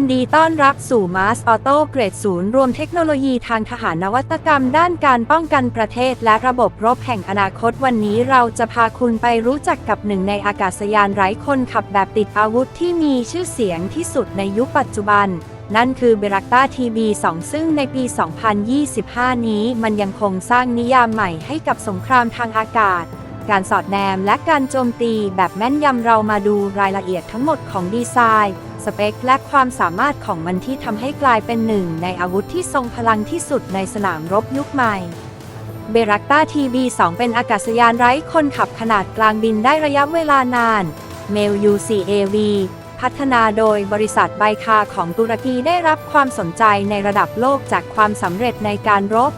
นดีต้อนรับสู่มาสออโต้เกรดศูนย์รวมเทคโนโลยีทางทหารนวัตกรรมด้านการป้องกันประเทศและระบบรบแห่งอนาคตวันนี้เราจะพาคุณไปรู้จักกับหนึ่งในอากาศยานไร้คนขับแบบติดอาวุธที่มีชื่อเสียงที่สุดในยุคปัจจุบัน นั่นคือเบรักตาทีบี2ซึ่งในปี 2025 นี้มันยังคงสร้างนิยามใหม่ให้กับสงครามทางอากาศการสอดแนมและการโจมตีแบบแม่นยำเรามาดูรายละเอียดทั้งหมดของดีไซน์ สเปคและความสามารถของมันที่ทำให้กลายเป็นหนึ่งในอาวุธที่ทรงพลังที่สุดในสนามรบยุคใหม่เบรักต้าทีบี2เป็นอากาศยานไร้คนขับขนาดกลางบินได้ระยะเวลานาน เมล UCAV พัฒนาโดยบริษัทไบคาของตุรกีได้รับความสนใจในระดับโลกจากความสำเร็จในการรบ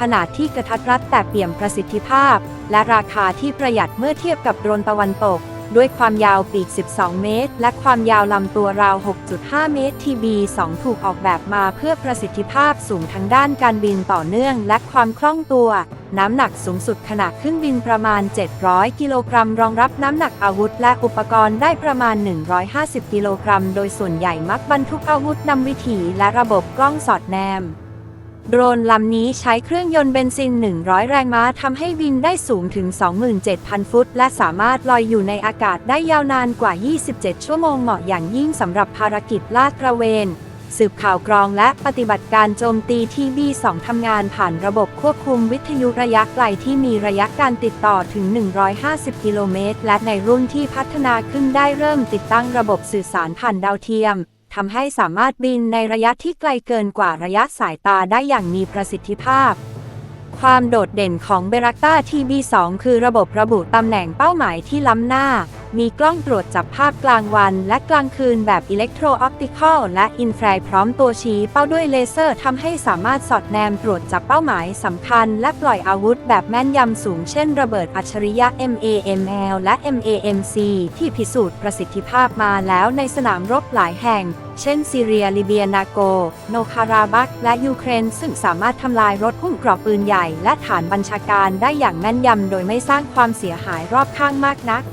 ขนาดที่กระทัดรัดแต่เปี่ยมประสิทธิภาพ และราคาที่ประหยัดเมื่อเทียบกับโดรนตะวันตก ด้วยความยาวปีก 12 เมตร และความยาวลำตัวราว 6.5 เมตร TB2 ถูกออกแบบมาเพื่อประสิทธิภาพสูงทั้งด้านการบินต่อเนื่อง และความคล่องตัว น้ำหนักสูงสุดขณะขึ้นบินประมาณ 700 กิโลกรัม รองรับน้ำหนักอาวุธ และอุปกรณ์ได้ประมาณ 150 กิโลกรัม โดยส่วนใหญ่มักบรรทุกอาวุธนำวิถีและระบบกล้องสอดแนม โดรนลำนี้ใช้เครื่องยนต์เบนซิน 100 แรงม้าทำให้บินได้สูงถึง 27,000 ฟุต และสามารถลอยอยู่ในอากาศได้ยาวนานกว่า 27 ชั่วโมงเหมาะอย่างยิ่งสำหรับภารกิจลาดตระเวน สืบข่าวกรองและปฏิบัติการโจมตีที่ B2 ทำงานผ่านระบบควบคุมวิทยุระยะไกลที่มีระยะการติดต่อถึง 150 กิโลเมตร และในรุ่นที่พัฒนาขึ้นได้เริ่มติดตั้งระบบสื่อสารผ่านดาวเทียม ทำให้สามารถบินในระยะที่ไกลเกินกว่าระยะสายตาได้อย่างมีประสิทธิภาพ ความโดดเด่นของเบรักตา TB2 คือระบบระบุตำแหน่งเป้าหมายที่ล้ำหน้า มีกล้องตรวจจับภาพกลางวันและกลางคืนแบบอิเล็กโทรออปติคอลและอินฟราพร้อมตัวชี้เป้าด้วยเลเซอร์ทำให้สามารถสอดแนมตรวจจับเป้าหมายสำคัญ และปล่อยอาวุธแบบแม่นยำสูงเช่นระเบิดอัจฉริยะ MAML และ MAMC ที่พิสูจน์ประสิทธิภาพมาแล้วในสนามรบหลายแห่ง เช่นซีเรียลิเบียนาโก โนคาราบักและยูเครน ซึ่งสามารถทำลายรถหุ้มกรอบปืนใหญ่ และฐานบัญชาการได้อย่างแม่นยำโดยไม่สร้างความเสียหายรอบข้างมากนัก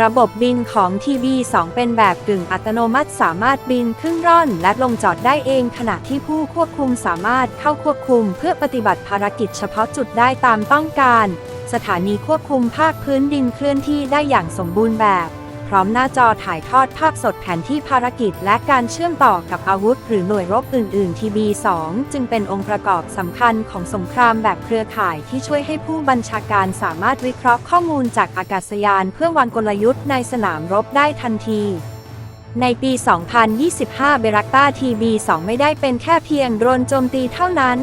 ระบบบินของ TB2 เป็นแบบกึ่งอัตโนมัติสามารถบินขึ้นร่อน และลงจอดได้เองขณะที่ผู้ควบคุมสามารถเข้าควบคุมเพื่อปฏิบัติภารกิจเฉพาะจุดได้ตามต้องการ สถานีควบคุมภาคพื้นดินเคลื่อนที่ได้อย่างสมบูรณ์แบบ พร้อมหน้าจอถ่ายทอดภาพสดแผนที่ภารกิจ และการเชื่อมต่อกับอาวุธ หรือหน่วยรบอื่น ๆ TB2 จึงเป็นองค์ประกอบสำคัญของสงครามแบบเครือข่ายที่ช่วยให้ผู้บัญชาการสามารถวิเคราะห์ข้อมูลจากอากาศยาน เพื่อวางกลยุทธ์ในสนามรบได้ทันทีในปี 2025 เบรักตา TB2 ไม่ได้เป็นแค่เพียงโดรนโจมตีเท่านั้น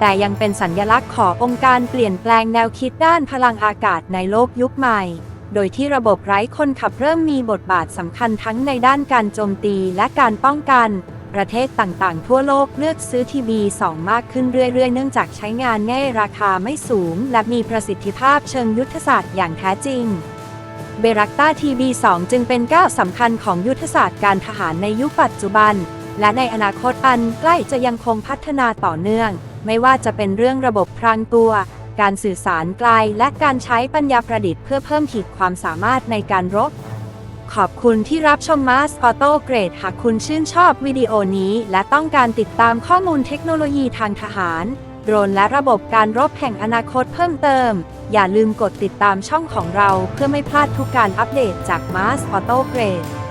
แต่ยังเป็นสัญลักษณ์ขององค์การเปลี่ยนแปลงแนวคิดด้านพลังอากาศในโลกยุคใหม่ โดยที่ระบบไร้คนขับเริ่มมีบทบาทสำคัญทั้งในด้านการโจมตีและการป้องกัน ประเทศต่างๆ ทั่วโลกเลือกซื้อทีบี2มากขึ้นเรื่อยๆ เนื่องจากใช้งานง่ายราคาไม่สูง และมีประสิทธิภาพเชิงยุทธศาสตร์อย่างแท้จริงเบรักตาทีบี2จึงเป็นก้าวสำคัญของยุทธศาสตร์การทหารในยุคปัจจุบัน และในอนาคตอันใกล้จะยังคงพัฒนาต่อเนื่อง ไม่ว่าจะเป็นเรื่องระบบพรางตัว การสื่อสารไกล และการใช้ปัญญาประดิษฐ์เพื่อเพิ่มขีดความสามารถในการรบ ขอบคุณที่รับชมมาสออโต้เกรดหากคุณชื่นชอบวิดีโอนี้ และต้องการติดตามข้อมูลเทคโนโลยีทางทหาร โดรนและระบบการรบแห่งอนาคตเพิ่มเติม อย่าลืมกดติดตามช่องของเราเพื่อไม่พลาดทุกการอัปเดตจากมาสออโต้เกรด